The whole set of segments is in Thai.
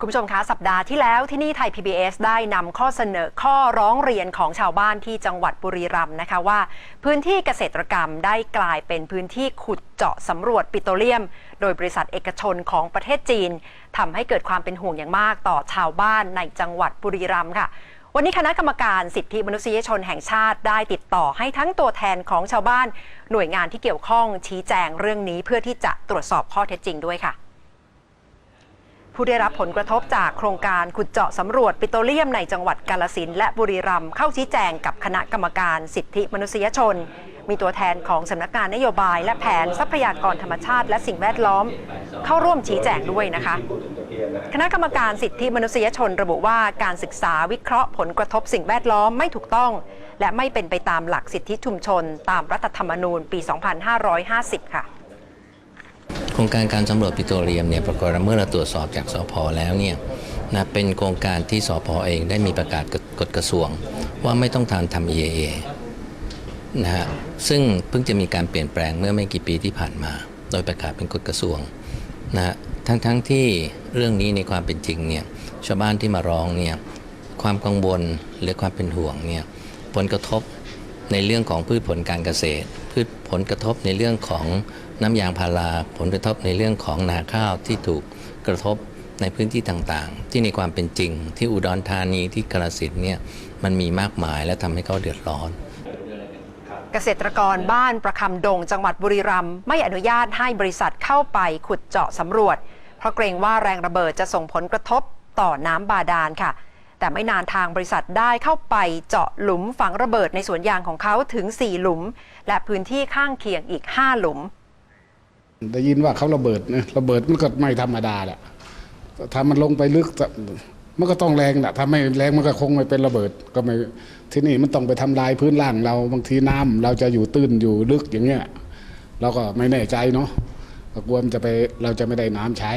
คุณผู้ชมคะสัปดาห์ที่แล้วที่นี่ไทย PBS ได้นำข้อเสนอข้อร้องเรียนของชาวบ้านที่จังหวัดบุรีรัมย์นะคะว่า พื้นที่เกษตรกรรมได้กลายเป็นพื้นที่ขุดเจาะสำรวจปิโตรเลียม โดยบริษัทเอกชนของประเทศจีนทำให้เกิดความเป็นห่วงอย่างมากต่อชาวบ้านในจังหวัดบุรีรัมย์ค่ะ วันนี้คณะกรรมการสิทธิมนุษยชนแห่งชาติได้ติดต่อให้ทั้งตัวแทนของชาวบ้าน หน่วยงานที่เกี่ยวข้องชี้แจงเรื่องนี้เพื่อที่จะตรวจสอบข้อเท็จจริงด้วยค่ะ ผู้ได้รับผลกระทบจากโครงการขุดเจาะสำรวจปิโตรเลียมในจังหวัดกาลสินและบุรีรัมย์เข้าชี้แจงกับคณะกรรมการสิทธิมนุษยชน มีตัวแทนของสำนักงานนโยบาย และแผนทรัพยากรธรรมชาติ และสิ่งแวดล้อม เข้าร่วมชี้แจงด้วยนะคะ คณะกรรมการสิทธิมนุษยชนระบุว่าการศึกษาวิเคราะห์ผลกระทบสิ่งแวดล้อมไม่ถูกต้อง และไม่เป็นไปตามหลักสิทธิชุมชน ตามรัฐธรรมนูญปี 2550 ค่ะ โครงการการสำรวจปิโตรเลียมเนี่ยปรากฏว่าเมื่อเราตรวจสอบจากสพแล้วเนี่ยนะเป็นโครงการที่สพเองได้มีประกาศกฎกระทรวง ว่าไม่ต้องทานทำ EAA นะฮะซึ่งเพิ่งจะมีการเปลี่ยนแปลงเมื่อไม่กี่ปีที่ผ่านมา โดยประกาศเป็นกฎกระทรวงนะฮะทั้งทั้งที่เรื่องนี้ในความเป็นจริงเนี่ยชาวบ้านที่มาร้องเนี่ยความกังวลหรือความเป็นห่วงเนี่ยผลกระทบ ในเรื่องของพืชผลการเกษตร พืชผลกระทบในเรื่องของน้ำยางพาราผลกระทบในเรื่องของนาข้าวที่ถูกกระทบในพื้นที่ต่างๆ ที่ในความเป็นจริง ที่อุดรธานีที่กระสินธุ์เนี่ยมันมีมากมายและทำให้เขาเดือดร้อน เกษตรกรบ้านประคำดง จังหวัดบุรีรัมย์ไม่อนุญาตให้บริษัทเข้าไปขุดเจาะสำรวจ เพราะเกรงว่าแรงระเบิดจะส่งผลกระทบต่อน้ำบาดาลค่ะ แต่ไม่นานทางบริษัทได้เข้าไปเจาะหลุมฝังระเบิดในสวนยางของเขาถึง 4 หลุม และพื้นที่ข้างเคียงอีก 5 หลุม ได้ยินว่าเขาระเบิดนะระเบิดมันก็ไม่ธรรมดาแหละถ้ามันลงไปลึกมันก็ต้องแรงแหละถ้าไม่แรงมันก็คงไม่เป็นระเบิด ก็ไม่ที่นี่มันต้องไปทำลายพื้นล่างเราบางทีน้ำเราจะอยู่ตื้นอยู่ลึกอย่างเงี้ยเราก็ไม่แน่ใจเนาะก็กลัวมันจะไปเราจะไม่ได้น้ำใช้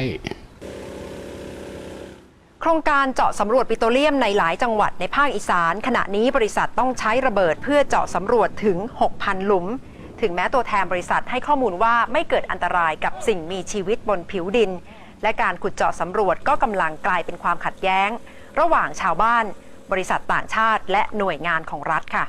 โครงการเจาะสำรวจปิโตรเลียมในหลายจังหวัดในภาคอีสาน ขณะนี้บริษัทต้องใช้ระเบิดเพื่อเจาะสำรวจถึง 6,000 หลุม ถึงแม้ตัวแทนบริษัทให้ข้อมูลว่าไม่เกิดอันตรายกับสิ่งมีชีวิตบนผิวดิน และการขุดเจาะสำรวจก็กำลังกลายเป็นความขัดแย้ง ระหว่างชาวบ้าน บริษัทต่างชาติ และหน่วยงานของรัฐค่ะ